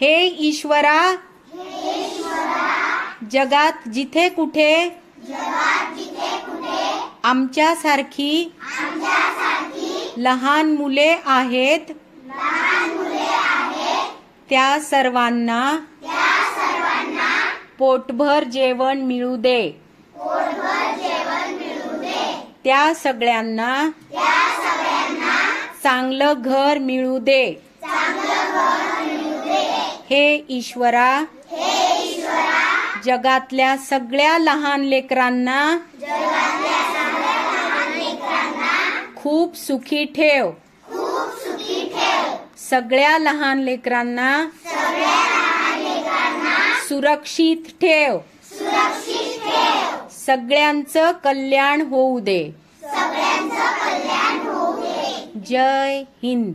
हे ईश्वरा जगात जिथे कुठे आमच्यासारखी लहान मुले आहेत त्या सर्वांना पोटभर जेवण मिळू दे. त्या सगळ्यांना चांगलं घर मिळू दे. हे ईश्वरा जगातल्या सगळ्या लहान लेकरांना खूप सुखी ठेव. सगळ्या लहान लेकरांना सुरक्षित ठेव. सगळ्यांचं कल्याण होऊ दे. जय हिंद.